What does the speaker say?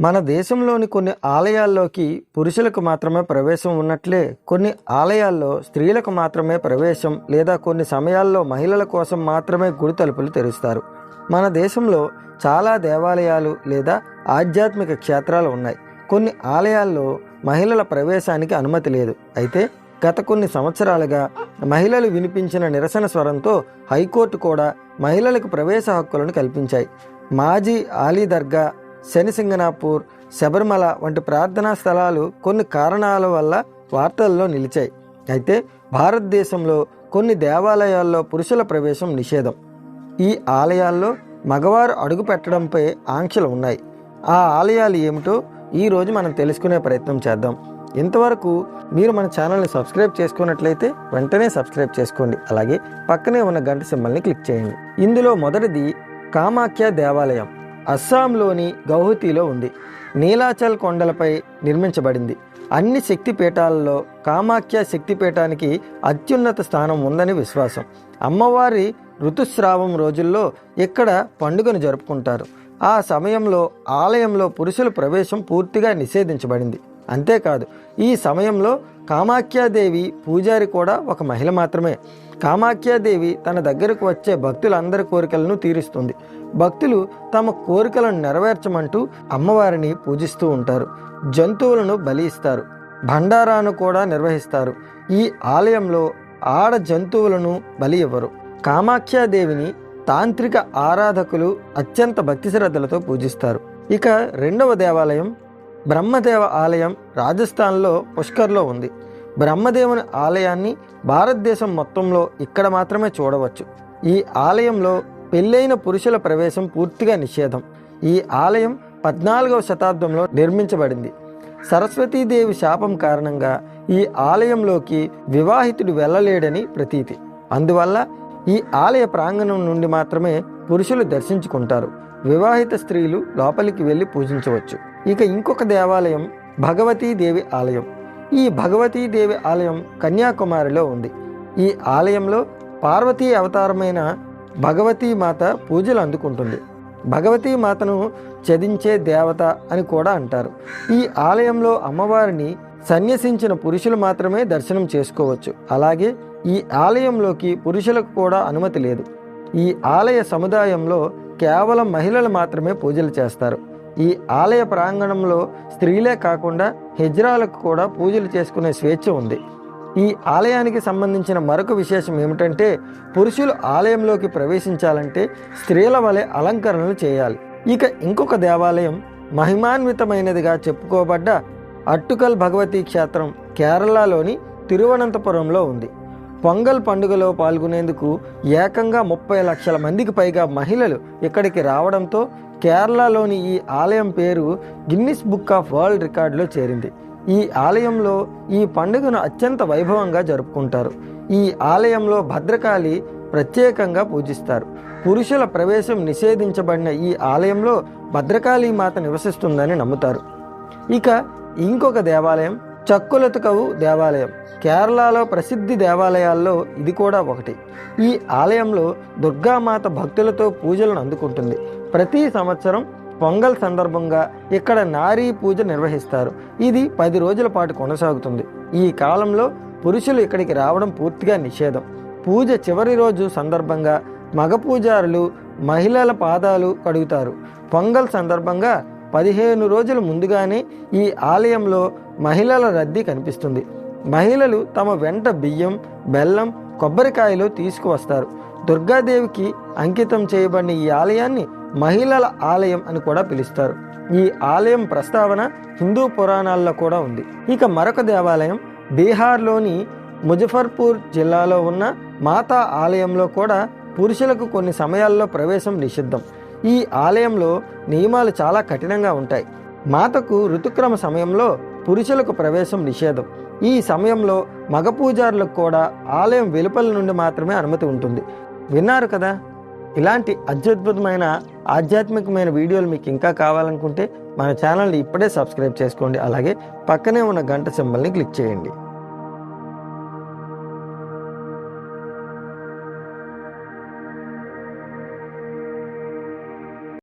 మన దేశంలోని కొన్ని ఆలయాల్లోకి పురుషులకు మాత్రమే ప్రవేశం ఉన్నట్లే కొన్ని ఆలయాల్లో స్త్రీలకు మాత్రమే ప్రవేశం లేదా కొన్ని సమయాల్లో మహిళల కోసం మాత్రమే గుడి తలుపులు తెరుస్తారు. మన దేశంలో చాలా దేవాలయాలు లేదా ఆధ్యాత్మిక క్షేత్రాలు ఉన్నాయి. కొన్ని ఆలయాల్లో మహిళల ప్రవేశానికి అనుమతి లేదు. అయితే గత కొన్ని సంవత్సరాలుగా మహిళలు వినిపించిన నిరసన స్వరంతో హైకోర్టు కూడా మహిళలకు ప్రవేశ హక్కులను కల్పించాయి. మాజీ ఆలీ దర్గా శనిసింగనాపూర్ శబరిమల వంటి ప్రార్థనా స్థలాలు కొన్ని కారణాల వల్ల వార్తల్లో నిలిచాయి. అయితే భారతదేశంలో కొన్ని దేవాలయాల్లో పురుషుల ప్రవేశం నిషేధం. ఈ ఆలయాల్లో మగవారు అడుగు పెట్టడంపై ఆంక్షలు ఉన్నాయి. ఆ ఆలయాలు ఏమిటో ఈరోజు మనం తెలుసుకునే ప్రయత్నం చేద్దాం. ఇంతవరకు మీరు మన ఛానల్ని సబ్స్క్రైబ్ చేసుకున్నట్లయితే వెంటనే సబ్స్క్రైబ్ చేసుకోండి. అలాగే పక్కనే ఉన్న గంట సింబల్ని క్లిక్ చేయండి. ఇందులో మొదటిది కామాఖ్య దేవాలయం. అస్సాంలోని గౌహతిలో ఉంది. నీలాచల్ కొండలపై నిర్మించబడింది. అన్ని శక్తి పీఠాలలో కామాఖ్య శక్తిపీఠానికి అత్యున్నత స్థానం ఉందని విశ్వాసం. అమ్మవారి ఋతుస్రావం రోజుల్లో ఇక్కడ పండుగను జరుపుకుంటారు? ఆ సమయంలో ఆలయంలో పురుషుల ప్రవేశం పూర్తిగా నిషేధించబడింది. అంతేకాదు ఈ సమయంలో కామాఖ్యాదేవి పూజారి కూడా ఒక మహిళ మాత్రమే. కామాఖ్యాదేవి తన దగ్గరకు వచ్చే భక్తులందరి కోరికలను తీరుస్తుంది. భక్తులు తమ కోరికలను నెరవేర్చమంటూ అమ్మవారిని పూజిస్తూ ఉంటారు. జంతువులను బలి ఇస్తారు. భండారాను కూడా నిర్వహిస్తారు. ఈ ఆలయంలో ఆడ జంతువులను బలి ఇవ్వరు. కామాఖ్యాదేవిని తాంత్రిక ఆరాధకులు అత్యంత భక్తి శ్రద్ధలతో పూజిస్తారు. ఇక రెండవ దేవాలయం బ్రహ్మదేవ ఆలయం రాజస్థాన్లో పుష్కర్లో ఉంది. బ్రహ్మదేవుని ఆలయాన్ని భారతదేశం మొత్తంలో ఇక్కడ మాత్రమే చూడవచ్చు. ఈ ఆలయంలో పెళ్ళైన పురుషుల ప్రవేశం పూర్తిగా నిషేధం. ఈ ఆలయం పద్నాలుగవ శతాబ్దంలో నిర్మించబడింది. సరస్వతీదేవి శాపం కారణంగా ఈ ఆలయంలోకి వివాహితుడు వెళ్ళలేడని ప్రతీతి. అందువల్ల ఈ ఆలయ ప్రాంగణం నుండి మాత్రమే పురుషులు దర్శించుకుంటారు. వివాహిత స్త్రీలు లోపలికి వెళ్ళి పూజించవచ్చు. ఇక ఇంకొక దేవాలయం భగవతీదేవి ఆలయం. ఈ భగవతీదేవి ఆలయం కన్యాకుమారిలో ఉంది. ఈ ఆలయంలో పార్వతీ అవతారమైన భగవతీ మాత పూజలు అందుకుంటుంది. భగవతీ మాతను చదించే దేవత అని కూడా అంటారు. ఈ ఆలయంలో అమ్మవారిని సన్యసించిన పురుషులు మాత్రమే దర్శనం చేసుకోవచ్చు. అలాగే ఈ ఆలయంలోకి పురుషులకు కూడా అనుమతి లేదు. ఈ ఆలయ సముదాయంలో కేవలం మహిళలు మాత్రమే పూజలు చేస్తారు. ఈ ఆలయ ప్రాంగణంలో స్త్రీలే కాకుండా హెజ్రాలకు కూడా పూజలు చేసుకునే స్వేచ్ఛ ఉంది. ఈ ఆలయానికి సంబంధించిన మరొక విశేషం ఏమిటంటే పురుషులు ఆలయంలోకి ప్రవేశించాలంటే స్త్రీల వలె అలంకరణలు చేయాలి. ఇక ఇంకొక దేవాలయం మహిమాన్వితమైనదిగా చెప్పుకోబడ్డ అట్టుకల్ భగవతీ క్షేత్రం కేరళలోని తిరువనంతపురంలో ఉంది. పొంగల్ పండుగలో పాల్గొనేందుకు ఏకంగా ముప్పై లక్షల మందికి పైగా మహిళలు ఇక్కడికి రావడంతో కేరళలోని ఈ ఆలయం పేరు గిన్నిస్ బుక్ ఆఫ్ వరల్డ్ రికార్డులో చేరింది. ఈ ఆలయంలో ఈ పండుగను అత్యంత వైభవంగా జరుపుకుంటారు. ఈ ఆలయంలో భద్రకాళి ప్రత్యేకంగా పూజిస్తారు. పురుషుల ప్రవేశం నిషేధించబడిన ఈ ఆలయంలో భద్రకాళి మాత నివసిస్తుందని నమ్ముతారు. ఇక ఇంకొక దేవాలయం చక్కులతుకవు దేవాలయం కేరళలో ప్రసిద్ధి దేవాలయాల్లో ఇది కూడా ఒకటి. ఈ ఆలయంలో దుర్గామాత భక్తులతో పూజలను అందుకుంటుంది. ప్రతి సంవత్సరం పొంగల్ సందర్భంగా ఇక్కడ నారీ పూజ నిర్వహిస్తారు. ఇది పది రోజుల పాటు కొనసాగుతుంది. ఈ కాలంలో పురుషులు ఇక్కడికి రావడం పూర్తిగా నిషేధం. పూజ చివరి రోజు సందర్భంగా మగ పూజారులు మహిళల పాదాలు కడుగుతారు. పొంగల్ సందర్భంగా పదిహేను రోజుల ముందుగానే ఈ ఆలయంలో మహిళల రద్దీ కనిపిస్తుంది. మహిళలు తమ వెంట బియ్యం బెల్లం కొబ్బరికాయలు తీసుకువస్తారు. దుర్గాదేవికి అంకితం చేయబడిన ఈ ఆలయాన్ని మహిళల ఆలయం అని కూడా పిలుస్తారు. ఈ ఆలయం ప్రస్తావన హిందూ పురాణాల్లో కూడా ఉంది. ఇక మరొక దేవాలయం బీహార్లోని ముజఫర్పూర్ జిల్లాలో ఉన్న మాతా ఆలయంలో కూడా పురుషులకు కొన్ని సమయాల్లో ప్రవేశం నిషిద్ధం. ఈ ఆలయంలో నియమాలు చాలా కఠినంగా ఉంటాయి. మాతకు ఋతుక్రమ సమయంలో పురుషులకు ప్రవేశం నిషేధం. ఈ సమయంలో మగ పూజారులకు కూడా ఆలయం వెలుపల నుండి మాత్రమే అనుమతి ఉంటుంది. విన్నారు కదా? ఇలాంటి అత్యద్భుతమైన ఆధ్యాత్మికమైన వీడియోలు మీకు ఇంకా కావాలనుకుంటే మన ఛానల్ని ఇప్పుడే సబ్స్క్రైబ్ చేసుకోండి. అలాగే పక్కనే ఉన్న గంట సింబల్ని క్లిక్ చేయండి.